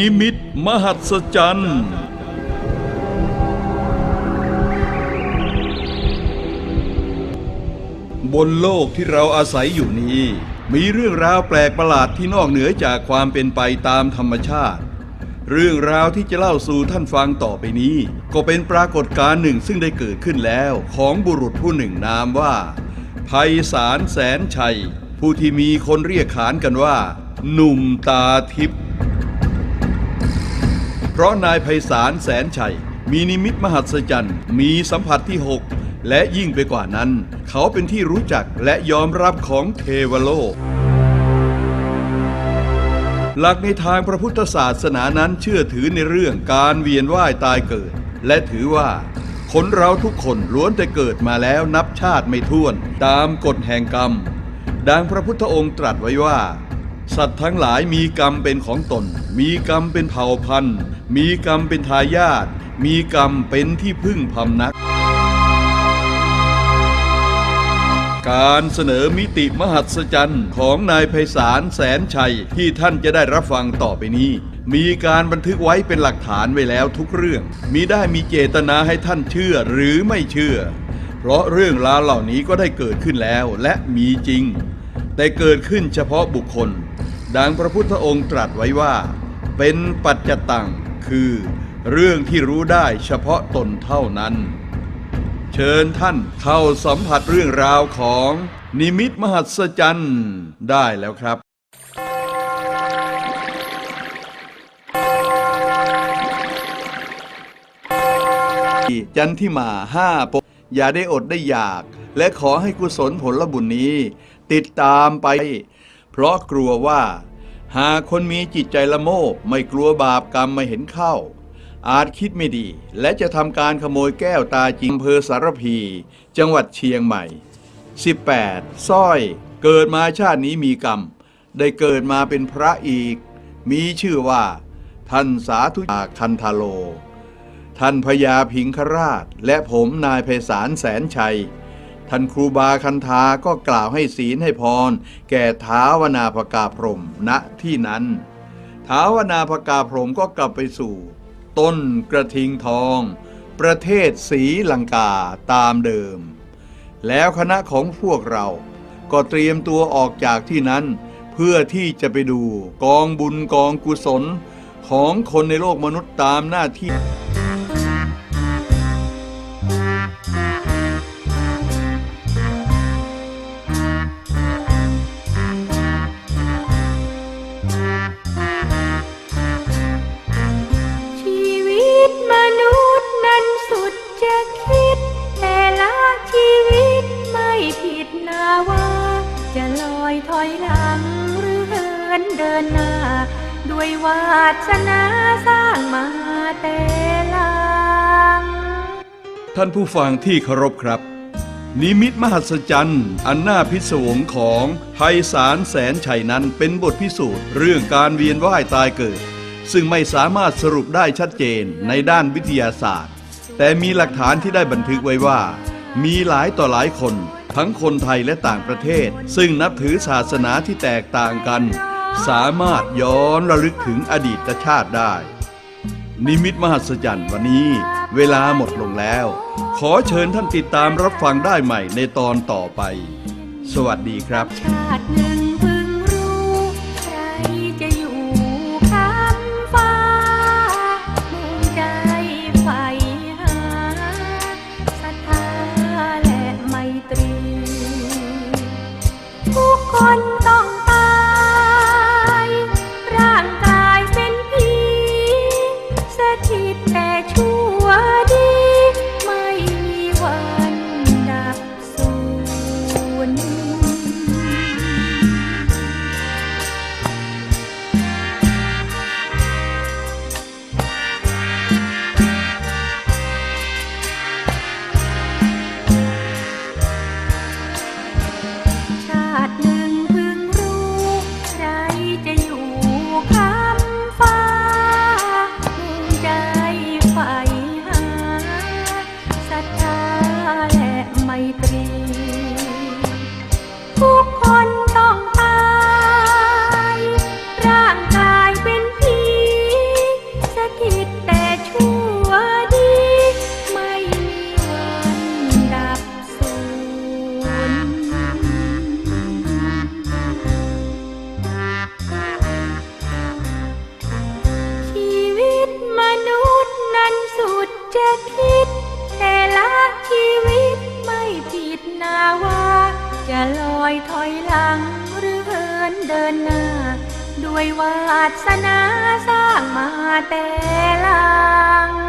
นิมิตมหัศจรรย์บนโลกที่เราอาศัยอยู่นี้ มีเรื่องราวแปลกประหลาดที่นอกเหนือจากความเป็นไปตามธรรมชาติ เรื่องราวที่จะเล่าสู่ท่านฟังต่อไปนี้ ก็เป็นปรากฏการณ์หนึ่งซึ่งได้เกิดขึ้นแล้วของบุรุษผู้หนึ่งนามว่าไพศาลแสนชัย ผู้ที่มีคนเรียกขานกันว่า หนุ่มตาทิพย์ ราะนายไพศาลแสนชัย มีนิมิตมหัศจรรย์ มีสัมผัสที่ 6 และยิ่งไปกว่านั้น เขาเป็นที่รู้จักและยอมรับของเทวโลก หลักในทางพระพุทธศาสนานั้นเชื่อถือในเรื่องการเวียนว่ายตายเกิด และถือว่า คนเราทุกคนล้วนแต่เกิดมาแล้วนับชาติไม่ถ้วน ตามกฎแห่งกรรม ดังพระพุทธองค์ตรัสไว้ว่า สัตว์ทั้งหลายมีกรรมเป็นของตน มีกรรมเป็นเผ่าพันธุ์ มีกรรมเป็นทายาท มีกรรมเป็นที่พึ่งพำนัก การเสนอมิติมหัศจรรย์ของนายไพศาลแสนชัยที่ท่านจะได้รับฟังต่อไปนี้ มีการบันทึกไว้เป็นหลักฐานไว้แล้วทุกเรื่องมีได้มีเจตนาให้ท่านเชื่อหรือไม่เชื่อ เพราะเรื่องราวเหล่านี้ก็ได้เกิดขึ้นแล้วและมีจริง แต่เกิดขึ้นเฉพาะบุคคล ดังพระพุทธองค์ตรัสไว้ว่า เป็นปัจจตังคือ เรื่องที่รู้ได้เฉพาะตนเท่านั้น เชิญท่านเข้าสัมผัสเรื่องราวของนิมิตมหัศจรรย์ได้แล้วครับจันทิมาห้าปอย่าได้อดได้อยาก และขอให้กุศลผลบุญนี้ ติดตามไป เพราะกลัวว่า หากคนมีจิตใจละโมบไม่กลัวบาปกรรมมาเห็นเข้า อาจคิดไม่ดี และจะทำการขโมยแก้วตาจริงอำเภอสารพี จังหวัดเชียงใหม่ 18 สร้อย เกิดมาชาตินี้มีกรรม ได้เกิดมาเป็นพระอีก มีชื่อว่า ท่านสาธุคันธาโล ท่านพญาพิงคราช และผมนายไพศาลแสนชัย ท่านครูบาคันธาก็กล่าวให้ศีลให้พร แก่ท้าวนาภกาพรมณที่นั้นท้าวนาภกาพรมก็กลับไปสู่ ต้นกระทิงทอง ประเทศศรีลังกาตามเดิม แล้วคณะของพวกเรา ก็เตรียมตัวออกจากที่นั้น เพื่อที่จะไปดูกองบุญกองกุศลของคนในโลกมนุษย์ตามหน้าที่ นหน้า ด้วยวาสนาสร้างมาแต่ลัง ท่านผู้ฟังที่เคารพครับ นิมิตมหัศจรรย์อันน่าพิศวงของไพศาลแสนชัยนั้นเป็นบทพิสูจน์เรื่องการเวียนว่ายตายเกิด ซึ่งไม่สามารถสรุปได้ชัดเจนในด้านวิทยาศาสตร์ แต่มีหลักฐานที่ได้บันทึกไว้ว่า มีหลายต่อหลายคนทั้งคนไทยและต่างประเทศ ซึ่งนับถือศาสนาที่แตกต่างกัน สามารถย้อนระลึกถึงอดีตชาติได้ นิมิตมหัศจรรย์วันนี้ เวลาหมดลงแล้ว ขอเชิญท่านติดตามรับฟังได้ใหม่ในตอนต่อไป สวัสดีครับชาติหนึ่ง ญ วยวาสนาสร้างมาแต่ลัง